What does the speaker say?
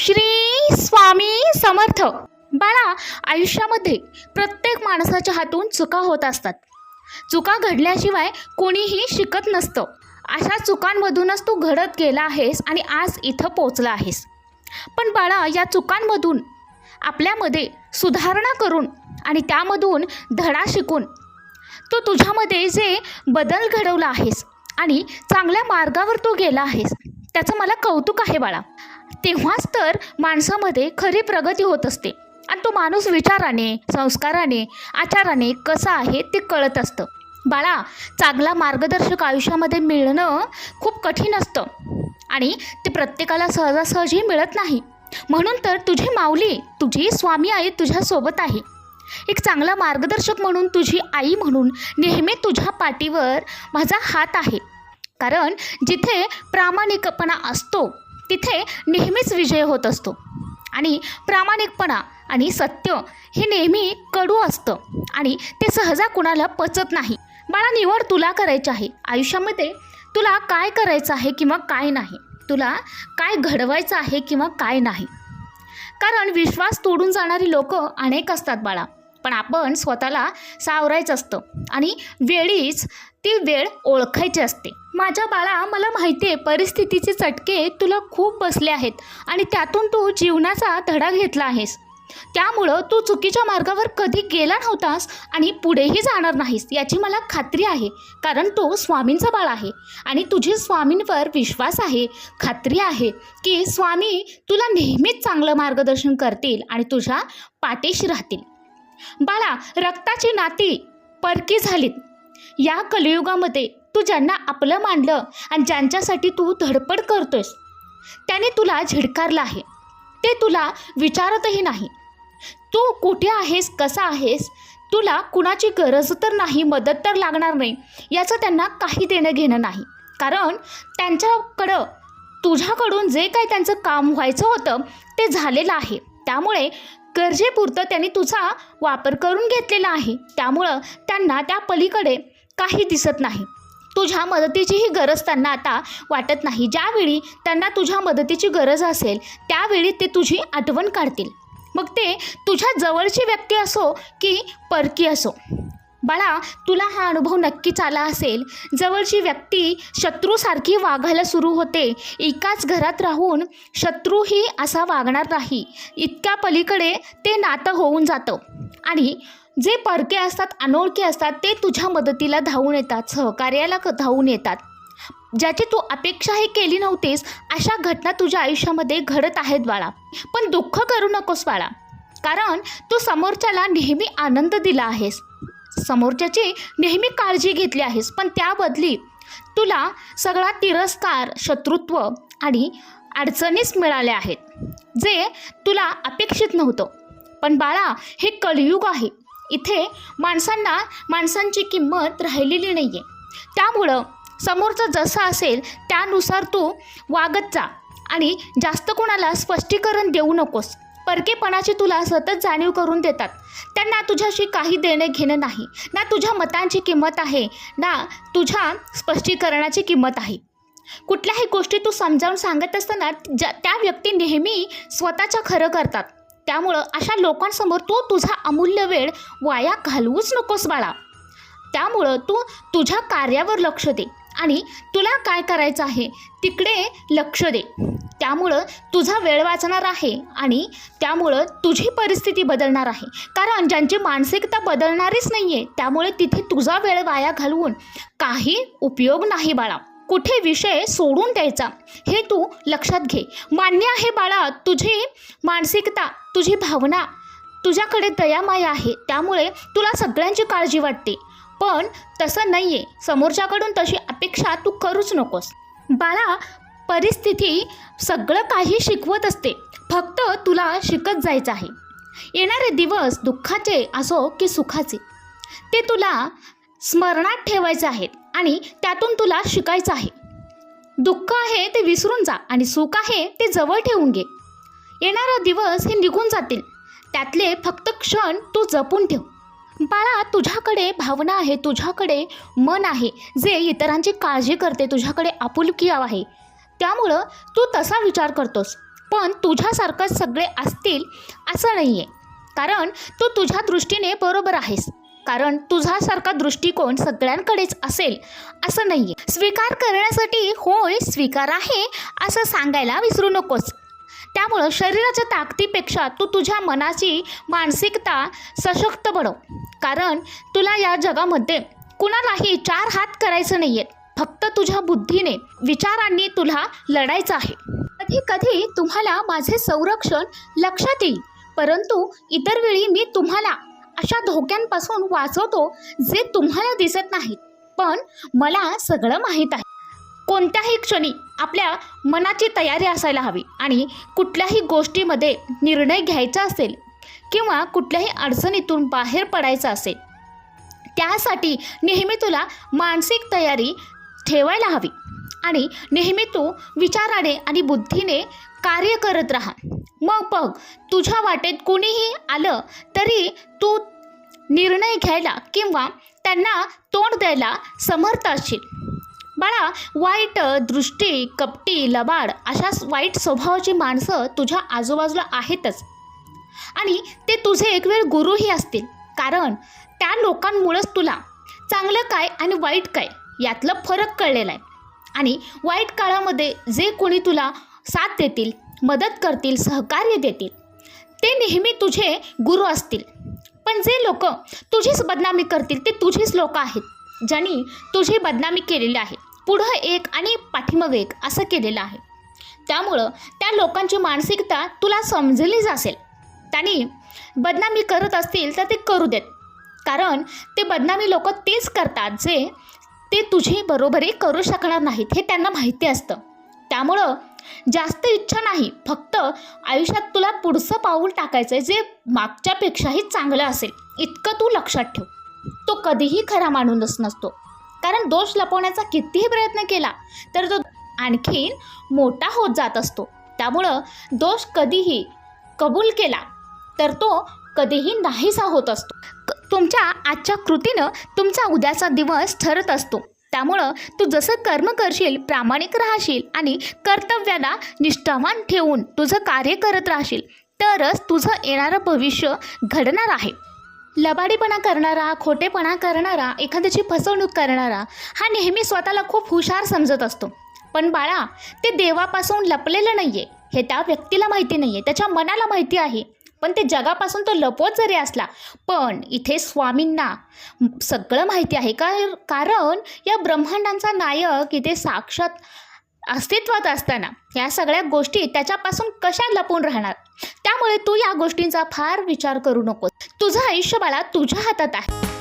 श्री स्वामी समर्थ. बाळा आयुष्यामध्ये प्रत्येक माणसाच्या हातून चुका होत असतात. चुका घडल्याशिवाय कोणीही शिकत नसतं. अशा चुकांमधूनच तू घडत गेला आहेस आणि आज इथं पोचला आहेस. पण बाळा या चुकांमधून आपल्यामध्ये सुधारणा करून आणि त्यामधून धडा शिकून तू तुझ्यामध्ये जे बदल घडवला आहेस आणि चांगल्या मार्गावर तू गेला आहेस त्याचं मला कौतुक आहे बाळा. तेव्हाच तर माणसामध्ये खरी प्रगती होत असते. आणि तो माणूस विचाराने संस्काराने आचाराने कसा आहे ते कळत असतं. बाळा चांगला मार्गदर्शक आयुष्यामध्ये मिळणं खूप कठीण असतं. आणि ते प्रत्येकाला सहजासहजी मिळत नाही. म्हणून तर तुझी माऊली तुझी स्वामी आई तुझ्यासोबत आहे. एक चांगला मार्गदर्शक म्हणून तुझी आई म्हणून नेहमी तुझ्या पाठीवर माझा हात आहे. कारण जिथे प्रामाणिकपणा असतो तिथे नेहमीच विजय होत असतो. आणि प्रामाणिकपणा आणि सत्य हे नेहमी कडू असतं. आणि ते सहजा कुणाला पचत नाही. बाळा निवड तुला करायची आहे. आयुष्यामध्ये तुला काय करायचं आहे किंवा काय नाही? तुला काय घडवायचं आहे किंवा काय नाही? कारण विश्वास तोडून जाणारी लोक अनेक असतात बाळा. पण आपण स्वतःला सावरायचं असतं. आणि वेळीच ती वेळ ओळखायची असते. माझ्या बाळा मला माहिती आहे परिस्थितीचे चटके तुला खूप बसले आहेत आणि त्यातून तू जीवनाचा धडा घेतला आहेस. त्यामुळं तू चुकीच्या मार्गावर कधी गेला नव्हतास आणि पुढेही जाणार नाहीस याची मला खात्री आहे. कारण तो स्वामींचा बाळ आहे आणि तुझी स्वामींवर विश्वास आहे खात्री आहे की स्वामी तुला नेहमीच चांगलं मार्गदर्शन करतील आणि तुझ्या पाठीशी राहतील. बाळा रक्ताची नाती परकी झालीत. या कलियुगामध्ये तू ज्यांना आपलं मानलं आणि ज्यांच्यासाठी तू धडपड करतोयस त्याने तुला झिडकारलं आहे. ते तुला विचारतही नाही. तू कुठे आहेस कसा आहेस तुला कुणाची गरज तर नाही मदत तर लागणार नाही याचं त्यांना काही देणं घेणं नाही. कारण त्यांच्याकडं तुझ्याकडून जे काही त्यांचं काम व्हायचं होतं ते झालेलं आहे. त्यामुळे गरजेपुरतं त्यांनी तुझा वापर करून घेतलेला आहे. त्यामुळं त्यांना त्या पलीकडे काही दिसत नाही. तुझ्या मदतीचीही गरज त्यांना आता वाटत नाही. ज्यावेळी त्यांना तुझ्या मदतीची गरज असेल त्यावेळी ते तुझी आठवण काढतील. मग ते तुझ्या जवळची व्यक्ती असो की परकी असो. बाळा तुला हा अनुभव नक्कीच आला असेल. जवळची व्यक्ती शत्रूसारखी वागायला सुरू होते. एकाच घरात राहून शत्रूही असा वागणार नाही. इतक्या पलीकडे ते नातं होऊन जातं. आणि जे परके असतात अनोळखी असतात ते तुझ्या मदतीला धावून येतात सहकार्याला क- धावून येतात. ज्याची तू अपेक्षाही केली नव्हतीस अशा घटना तुझ्या आयुष्यामध्ये घडत आहेत बाळा. पण दुःख करू नकोस बाळा. कारण तू समोरच्याला नेहमी आनंद दिला आहेस. समोरच्याची नेहमी काळजी घेतली आहेस पण त्याबदली तुला सगळा तिरस्कार शत्रुत्व आणि अडचणीच मिळाल्या आहेत जे तुला अपेक्षित नव्हतं. पण बाळा हे कलियुग आहे. इथे माणसांना माणसांची किंमत राहिलेली नाही आहे त्यामुळं समोरचं जसं असेल त्यानुसार तू वागत जा आणि जास्त कोणाला स्पष्टीकरण देऊ नकोस. परकेपणाची तुला सतत जाणीव करून देतात. त्यांना तुझ्याशी काही देणं घेणं नाही. ना तुझ्या मतांची किंमत आहे ना तुझ्या स्पष्टीकरणाची किंमत आहे. कुठल्याही गोष्टी तू समजावून सांगत असताना ज्या त्या व्यक्ती नेहमी स्वतःच्या खरं करतात. त्यामुळं अशा लोकांसमोर तू तुझा अमूल्य वेळ वाया घालवूच नकोस बाळा. त्यामुळं तू तुझ्या कार्यावर लक्ष दे आणि तुला काय करायचं आहे तिकडे लक्ष दे. त्यामुळं तुझा वेळ वाचणार आहे आणि त्यामुळं तुझी परिस्थिती बदलणार आहे. कारण ज्यांची मानसिकता बदलणारीच नाही आहे त्यामुळे तिथे तुझा वेळ वाया घालवून काही उपयोग नाही बाळा. कुठे विषय सोडून द्यायचा? हे तू लक्षात घे. मान्य आहे बाळा तुझी मानसिकता तुझी भावना तुझ्याकडे दयामाया आहे. त्यामुळे तुला सगळ्यांची काळजी वाटते. पण तसं नाही आहे समोरच्याकडून तशी अपेक्षा तू करूच नकोस. बाळा परिस्थिती सगळं काही शिकवत असते. फक्त तुला शिकत जायचं आहे. येणारे दिवस दुःखाचे असो की सुखाचे ते तुला स्मरणात ठेवायचे आहेत आणि त्यातून तुला शिकायचं आहे. दुःख आहे ते विसरून जा आणि सुख आहे ते जवळ ठेवून घे. येणारा दिवस हे निघून जातील. त्यातले फक्त क्षण तू जपून ठेव. बाळा तुझ्याकडे भावना आहे तुझ्याकडे मन आहे जे इतरांची काळजी करते तुझ्याकडे आपुलकी आहे. त्यामुळं तू तसा विचार करतोस. पण तुझ्यासारखंच सगळे असतील असं नाही आहे कारण तू तुझ्या दृष्टीने बरोबर आहेस. कारण तुझ्यासारखा दृष्टिकोन सगळ्यांकडेच असेल असं नाही आहे स्वीकार करण्यासाठी होय स्वीकार आहे असं सांगायला विसरू नकोस. त्यामुळं शरीराच्या ताकदीपेक्षा तू तुझ्या मनाची मानसिकता सशक्त बनव. कारण तुला या जगामध्ये कुणालाही चार हात करायचं नाही आहेत फक्त तुझ्या बुद्धीने विचारांनी तुला लढायचं आहे. कधी कधी तुम्हाला माझे संरक्षण लक्षात येईल परंतु इतर वेळी मी तुम्हाला अशा धोक्यांपासून वाचवतो जे तुम्हाला दिसत नाहीत. पण मला सगळं माहीत आहे. कोणत्याही क्षणी आपल्या मनाची तयारी असायला हवी आणि कुठल्याही गोष्टीमध्ये निर्णय घ्यायचा असेल किंवा कुठल्याही अडचणीतून बाहेर पडायचं असेल त्यासाठी नेहमी तुला मानसिक तयारी ठेवायला हवी. आणि नेहमी तू विचाराने आणि बुद्धीने कार्य करत राहा. मग बघ तुझ्या वाटेत कुणीही आलं तरी तू निर्णय घ्यायला किंवा त्यांना तोंड द्यायला समर्थ असशील. बाळा वाईट दृष्टी कपटी लबाड अशा वाईट स्वभावाची माणसं तुझ्या आजूबाजूला आहेतच. आणि ते तुझे एक वेळ गुरुही असतील. कारण त्या लोकांमुळंच तुला चांगलं काय आणि वाईट काय यातलं फरक कळलेला आहे. आणि वाईट काळामध्ये जे कोणी तुला साथ देतील मदत करतील सहकार्य देतील ते नेहमी तुझे गुरु असतील. पण जे लोक तुझीच बदनामी करतील ते तुझीच लोक आहेत ज्यांनी तुझी बदनामी केलेली आहे. पुढं एक आणि पाठीमागं एक असं केलेलं आहे. त्यामुळं त्या लोकांची मानसिकता तुला समजलीच असेल. त्यांनी बदनामी करत असतील तर ते करू देत. कारण ते बदनामी लोक तेच करतात जे ते तुझी बरोबरी करू शकणार नाहीत हे त्यांना माहिती असतं. त्यामुळं जास्त इच्छा नाही फक्त आयुष्यात तुला पुढचं पाऊल टाकायचं आहे जे मागच्यापेक्षाही चांगलं असेल इतकं तू लक्षात ठेव. तो कधीही खरा माणूसच नसतो. कारण दोष लपवण्याचा कितीही प्रयत्न केला तर तो आणखीन मोठा होत जात असतो. त्यामुळं दोष कधीही कबूल केला तर तो कधीही नाहीसा होत असतो. तुमच्या आजच्या कृतीनं तुमचा उद्याचा दिवस ठरत असतो. त्यामुळं तू जसं कर्म करशील प्रामाणिक राहशील आणि कर्तव्याला निष्ठावान ठेवून तुझं कार्य करत राहशील तरच तुझं येणारं भविष्य घडणार आहे. लबाडीपणा करणारा खोटेपणा करणारा एखाद्याची फसवणूक करणारा हा नेहमी स्वतःला खूप हुशार समजत असतो. पण बाळा ते देवापासून लपलेलं नाही आहे हे त्या व्यक्तीला माहिती नाही आहे त्याच्या मनाला माहिती आहे. पण ते जगापासून तो लपवत जरी असला पण इथे स्वामींना सगळं माहिती आहे. का कारण या ब्रह्मांडांचा नायक इथे साक्षात अस्तित्वात असताना या सगळ्या गोष्टी त्याच्यापासून कशा लपून राहणार? त्यामुळे तू या गोष्टींचा फार विचार करू नकोस. तुझं आयुष्य बाळा तुझ्या हातात आहे.